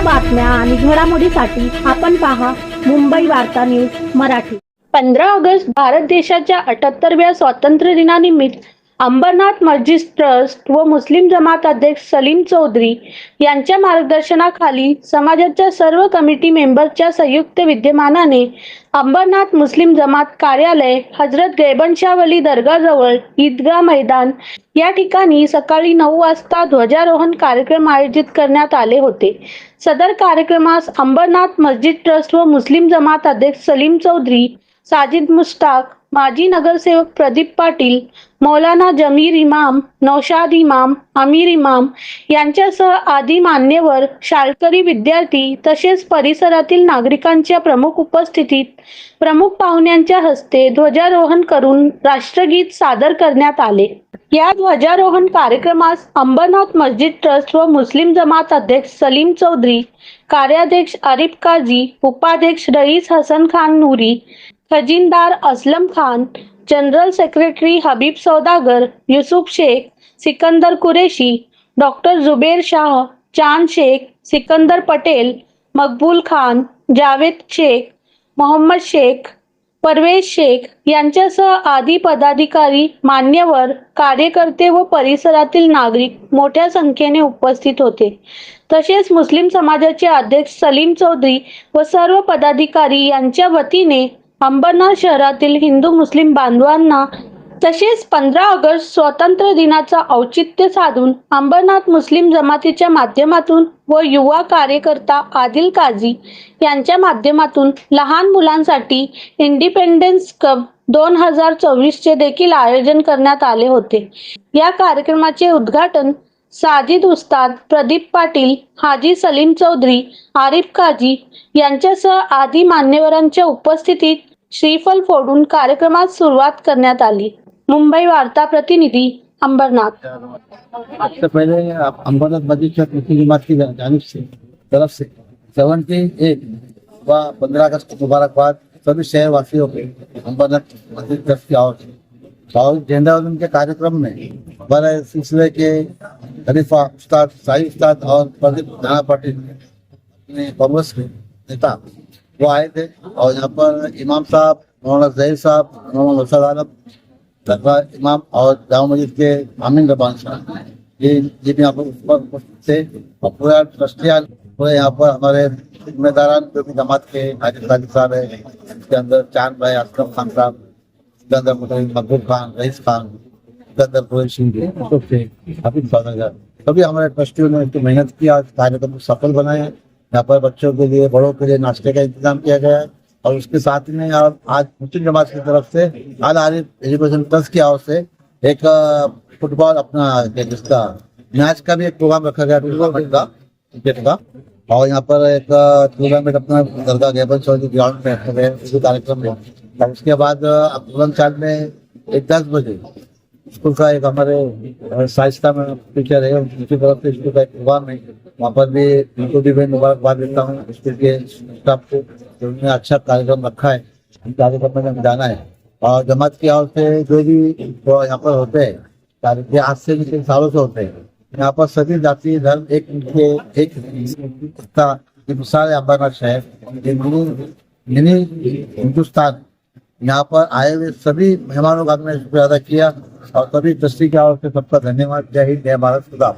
बातम्या आणि घडामोडीसाठी आपण पहा मुंबई वार्ता न्यूज मराठी. पंधरा ऑगस्ट भारत देशाच्या अठ्याहत्तरव्या स्वातंत्र्य दिनानिमित्त अंबरनाथ मस्जिद ट्रस्ट व मुस्लिम जमात अध्यक्ष सलीम चौधरी यांच्या मार्गदर्शनाखाली समाजाच्या सर्व कमिटी मेंबरच्या संयुक्त विद्यमानाने अंबरनाथ मुस्लिम जमात कार्यालय हजरत गैबनशाहवली दर्गाजवळ ईदगाह मैदान या ठिकाणी सकाळी नऊ वाजता ध्वजारोहण कार्यक्रम आयोजित करण्यात आले होते. सदर कार्यक्रमास अंबरनाथ मस्जिद ट्रस्ट व मुस्लिम जमात अध्यक्ष सलीम चौधरी साजिद मुश्ताक माजी नगरसेवक प्रदीप पाटील मौलाना जमीर इमाम नौशाद इमाम आमिर इमाम यांच्यासह आदी मान्यवर शाळकरी विद्यार्थी तसेच परिसरातील नागरिकांच्या प्रमुख उपस्थितीत प्रमुख पाहुण्यांच्या हस्ते ध्वजारोहण करून राष्ट्रगीत सादर करण्यात आले. या ध्वजारोहण कार्यक्रमास अंबरनाथ मस्जिद ट्रस्ट व मुस्लिम जमात अध्यक्ष सलीम चौधरी कार्याध्यक्ष आरिफ काझी उपाध्यक्ष Rais Hasan Khan Noori खजिनदार Aslam Khan general secretary Habib Saudagar Yusuf Shaikh Sikandar Qureshi doctor Zuber Shah Chand Shaikh Sikandar Patel Maqbool Khan Javed Shaikh Mohammed Shaikh Pervez Shaikh यांच्यासह आदी पदाधिकारी मान्यवर कार्यकर्ते व परिसरातील नागरिक मोठ्या संख्येने उपस्थित होते. तसेच मुस्लिम समाजाचे अध्यक्ष सलीम चौधरी व सर्व पदाधिकारी यांच्या वतीने अंबरनाथ शहरातील हिंदू मुस्लिम बांधवांना तसेच पंधरा ऑगस्ट स्वातंत्र्य दिनाचा औचित्य साधून अंबरनाथ मुस्लिम जमातीच्या माध्यमातून व युवा कार्यकर्ता आदिल काझी यांच्या माध्यमातून लहान मुलांसाठी इंडिपेंडन्स कप दोन हजार चोवीसचे देखील आयोजन करण्यात आले होते. या कार्यक्रमाचे उद्घाटन साजिद उस्ताद प्रदीप पाटील हाजी सलीम चौधरी आरिफ काजी यांच्यासह आदी मान्यवरांच्या उपस्थितीत श्रीफल फोडून कार्यक्रमात सुरुवात करण्यात आली. मुंबई वार्ता प्रतिनिधी अंबरनाथ. सबसे पहले आप अम्बरनाथ मस्जिद चौक मुस्लिम जमात की जानिब से तरफ से सेवनटी एट व पंद्रह अगस्त को मुबारकबाद सभी शहर वासियों को अम्बरनाथ मस्जिद ट्रस्ट की ओर से और झंडा के कार्यक्रम में हमारे सिलसिले के खलीफा उस्ताद शाही उस्ताद और प्रदीप नाना पाटिल अपने कांग्रेस के नेता वो आए थे। और यहाँ पर इमाम साहब, मौलाना जहीर साहब मोहम्मद वसद आलम, दरबार इमाम और जामा मस्जिद के आमीन रबान साहब। ये ये भी यहाँ पर थे। और पूरा ट्रस्टियान पूरे यहाँ पर हमारे जिम्मेदारान जो भी जमात के हाजिर साहब है, इसके अंदर चाँद भाई असलम खान साहब इसके अंदर मुस्लिम मकबूल खान, रईस खान इसके अंदर कुरैशी यूसुफ शेख हफीज सौदागर सभी हमारे ट्रस्टियों ने इतनी मेहनत की, आज कार्यक्रम को सफल बनाया यहाँ पर बच्चों के लिए, बड़ों के लिए नाश्ते का इंतज़ाम किया गया है। और उसके साथ में अब आज मुस्लिम जमात की तरफ़ से आल आरिफ एजुकेशन ट्रस्ट की ओर से एक फुटबॉल अपना जिसका, मैच का भी एक प्रोग्राम रखा गया टूर्नामेंट का क्रिकेट का। और यहाँ पर एक टूर्नामेंट अपना दरगाह गैबन चौधरी ग्राउंड में रखा गया उसी कार्यक्रम में। उसके बाद अब बुलंदशहर में एक दस बजे स्कूल का एक हमारे साइस्ता में टीचर है उनकी तरफ़ से स्कूल का एक प्रोग्राम है। वहाँ पर भी उनको भी मैं मुबारकबाद देता हूँ, स्कूल के स्टाफ को, जो उन्होंने अच्छा कार्यक्रम रखा है कार्यक्रम में हमें जाना है। और जमात की ओर से जो भी यहाँ पर होते हैं आज से भी सालों से होते हैं, यहाँ पर सभी जाति, धर्म, एक के एक एकता की मिसाल है अम्बरनाथ शहर मिनी हिंदुस्तान। यहाँ पर आए हुए सभी मेहमानों का शुक्रिया अदा किया और सभी ट्रस्टी के और सबका धन्यवाद। जय हिंद जय भारत खुदा